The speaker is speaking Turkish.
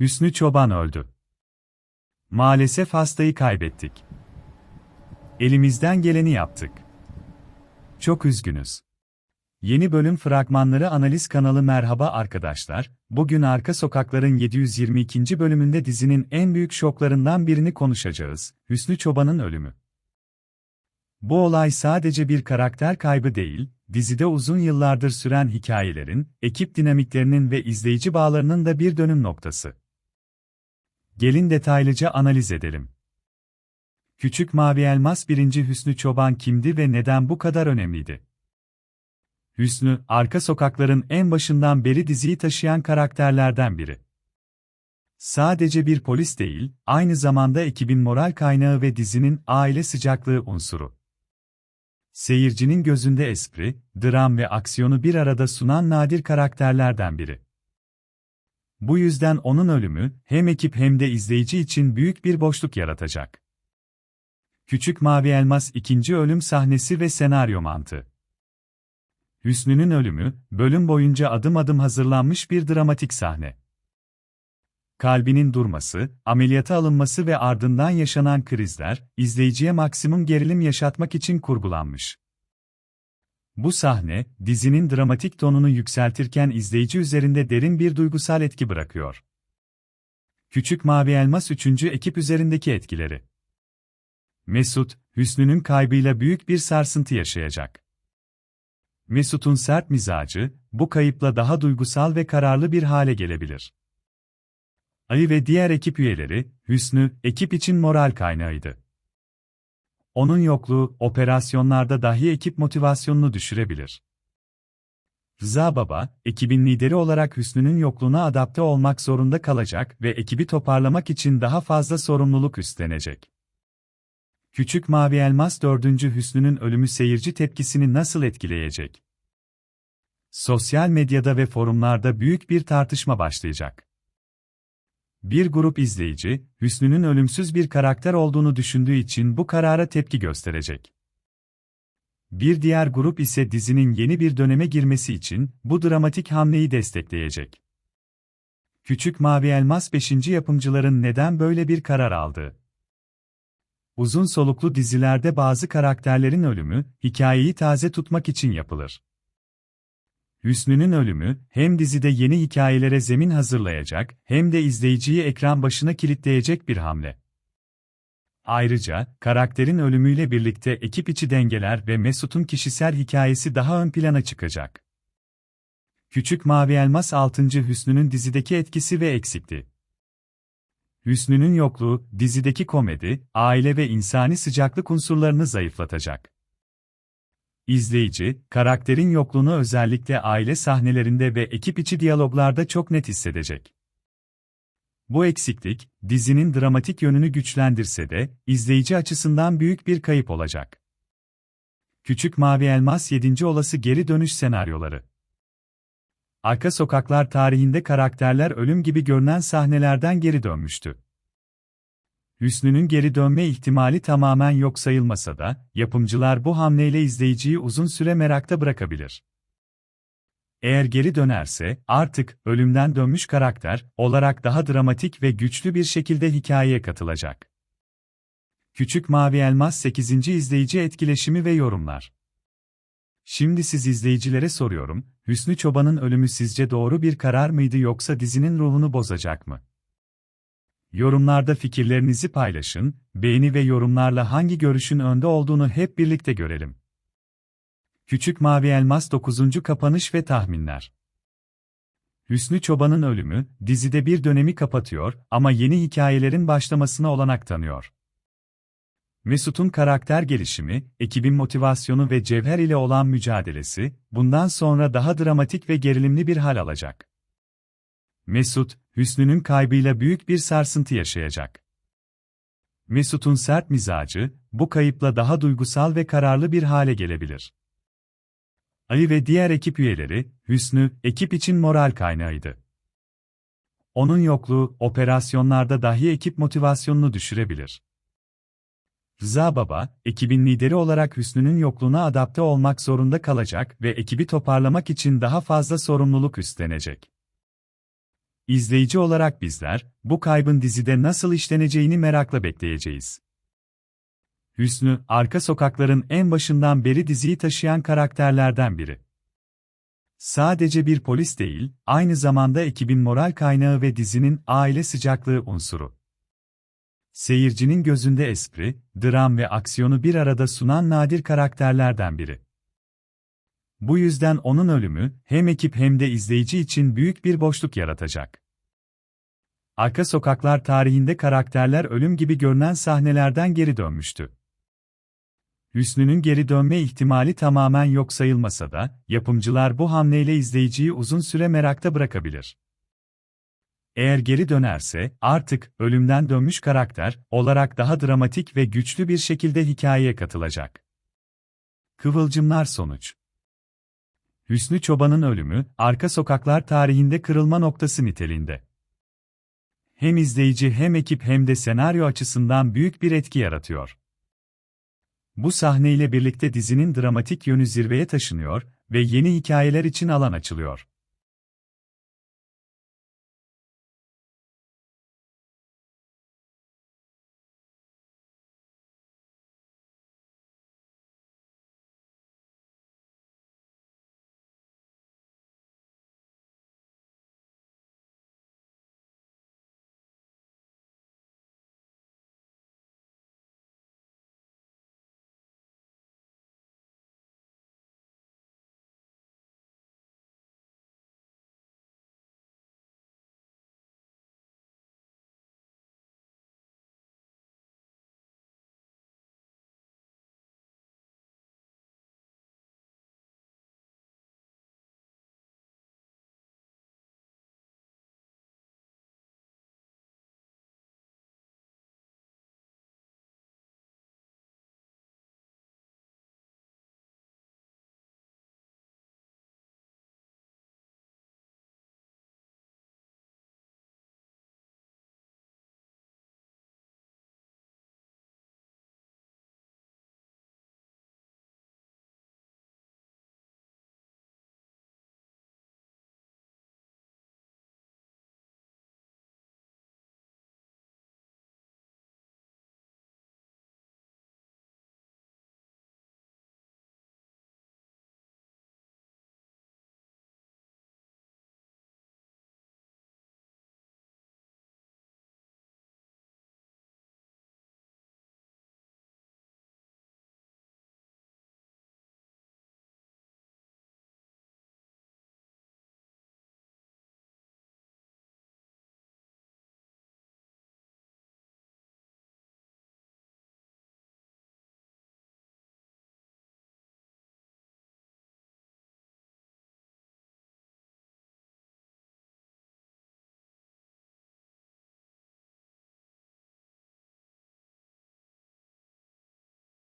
Hüsnü Çoban öldü. Maalesef hastayı kaybettik. Elimizden geleni yaptık. Çok üzgünüz. Yeni bölüm fragmanları analiz kanalı merhaba arkadaşlar. Bugün Arka Sokakların 722. bölümünde dizinin en büyük şoklarından birini konuşacağız. Hüsnü Çoban'ın ölümü. Bu olay sadece bir karakter kaybı değil, dizide uzun yıllardır süren hikayelerin, ekip dinamiklerinin ve izleyici bağlarının da bir dönüm noktası. Gelin detaylıca analiz edelim. Küçük Mavi Elmas 1. Hüsnü Çoban kimdi ve neden bu kadar önemliydi? Hüsnü, arka sokakların en başından beri diziyi taşıyan karakterlerden biri. Sadece bir polis değil, aynı zamanda ekibin moral kaynağı ve dizinin aile sıcaklığı unsuru. Seyircinin gözünde espri, dram ve aksiyonu bir arada sunan nadir karakterlerden biri. Bu yüzden onun ölümü, hem ekip hem de izleyici için büyük bir boşluk yaratacak. Küçük Mavi Elmas ikinci ölüm sahnesi ve senaryo mantığı. Hüsnü'nün ölümü, bölüm boyunca adım adım hazırlanmış bir dramatik sahne. Kalbinin durması, ameliyata alınması ve ardından yaşanan krizler, izleyiciye maksimum gerilim yaşatmak için kurgulanmış. Bu sahne, dizinin dramatik tonunu yükseltirken izleyici üzerinde derin bir duygusal etki bırakıyor. Küçük Mavi Elmas 3. ekip üzerindeki etkileri. Mesut, Hüsnü'nün kaybıyla büyük bir sarsıntı yaşayacak. Mesut'un sert mizacı, bu kayıpla daha duygusal ve kararlı bir hale gelebilir. Ali ve diğer ekip üyeleri, Hüsnü, ekip için moral kaynağıydı. Onun yokluğu, operasyonlarda dahi ekip motivasyonunu düşürebilir. Rıza Baba, ekibin lideri olarak Hüsnü'nün yokluğuna adapte olmak zorunda kalacak ve ekibi toparlamak için daha fazla sorumluluk üstlenecek. Küçük Mavi Elmas 4. Hüsnü'nün ölümü seyirci tepkisini nasıl etkileyecek? Sosyal medyada ve forumlarda büyük bir tartışma başlayacak. Bir grup izleyici, Hüsnü'nün ölümsüz bir karakter olduğunu düşündüğü için bu karara tepki gösterecek. Bir diğer grup ise dizinin yeni bir döneme girmesi için bu dramatik hamleyi destekleyecek. Küçük Mavi Elmas 5. yapımcıların neden böyle bir karar aldığı Uzun soluklu dizilerde bazı karakterlerin ölümü, hikayeyi taze tutmak için yapılır. Hüsnü'nün ölümü, hem dizide yeni hikayelere zemin hazırlayacak, hem de izleyiciyi ekran başına kilitleyecek bir hamle. Ayrıca, karakterin ölümüyle birlikte ekip içi dengeler ve Mesut'un kişisel hikayesi daha ön plana çıkacak. Küçük Mavi Elmas 6. Hüsnü'nün dizideki etkisi ve eksikti. Hüsnü'nün yokluğu, dizideki komedi, aile ve insani sıcaklık unsurlarını zayıflatacak. İzleyici, karakterin yokluğunu özellikle aile sahnelerinde ve ekip içi diyaloglarda çok net hissedecek. Bu eksiklik, dizinin dramatik yönünü güçlendirse de, izleyici açısından büyük bir kayıp olacak. Küçük Mavi Elmas 7. olası geri dönüş senaryoları Arka sokaklar tarihinde karakterler ölüm gibi görünen sahnelerden geri dönmüştü. Hüsnü'nün geri dönme ihtimali tamamen yok sayılmasa da, yapımcılar bu hamleyle izleyiciyi uzun süre merakta bırakabilir. Eğer geri dönerse, artık ölümden dönmüş karakter olarak daha dramatik ve güçlü bir şekilde hikayeye katılacak. Küçük Mavi Elmas 8. izleyici etkileşimi ve yorumlar. Şimdi siz izleyicilere soruyorum, Hüsnü Çoban'ın ölümü sizce doğru bir karar mıydı yoksa dizinin ruhunu bozacak mı? Yorumlarda fikirlerinizi paylaşın, beğeni ve yorumlarla hangi görüşün önde olduğunu hep birlikte görelim. Küçük Mavi Elmas 9. Kapanış ve Tahminler Hüsnü Çoban'ın ölümü, dizide bir dönemi kapatıyor ama yeni hikayelerin başlamasına olanak tanıyor. Mesut'un karakter gelişimi, ekibin motivasyonu ve Cevher ile olan mücadelesi, bundan sonra daha dramatik ve gerilimli bir hal alacak. Mesut, Hüsnü'nün kaybıyla büyük bir sarsıntı yaşayacak. Mesut'un sert mizacı, bu kayıpla daha duygusal ve kararlı bir hale gelebilir. Ali ve diğer ekip üyeleri, Hüsnü, ekip için moral kaynağıydı. Onun yokluğu, operasyonlarda dahi ekip motivasyonunu düşürebilir. Rıza Baba, ekibin lideri olarak Hüsnü'nün yokluğuna adapte olmak zorunda kalacak ve ekibi toparlamak için daha fazla sorumluluk üstlenecek. İzleyici olarak bizler, bu kaybın dizide nasıl işleneceğini merakla bekleyeceğiz. Hüsnü, arka sokakların en başından beri diziyi taşıyan karakterlerden biri. Sadece bir polis değil, aynı zamanda ekibin moral kaynağı ve dizinin aile sıcaklığı unsuru. Seyircinin gözünde espri, dram ve aksiyonu bir arada sunan nadir karakterlerden biri. Bu yüzden onun ölümü, hem ekip hem de izleyici için büyük bir boşluk yaratacak. Arka sokaklar tarihinde karakterler ölüm gibi görünen sahnelerden geri dönmüştü. Hüsnü'nün geri dönme ihtimali tamamen yok sayılmasa da, yapımcılar bu hamleyle izleyiciyi uzun süre merakta bırakabilir. Eğer geri dönerse, artık ölümden dönmüş karakter olarak daha dramatik ve güçlü bir şekilde hikayeye katılacak. Kıvılcımlar sonuç Hüsnü Çoban'ın ölümü, arka sokaklar tarihinde kırılma noktası niteliğinde. Hem izleyici hem ekip hem de senaryo açısından büyük bir etki yaratıyor. Bu sahneyle birlikte dizinin dramatik yönü zirveye taşınıyor ve yeni hikayeler için alan açılıyor.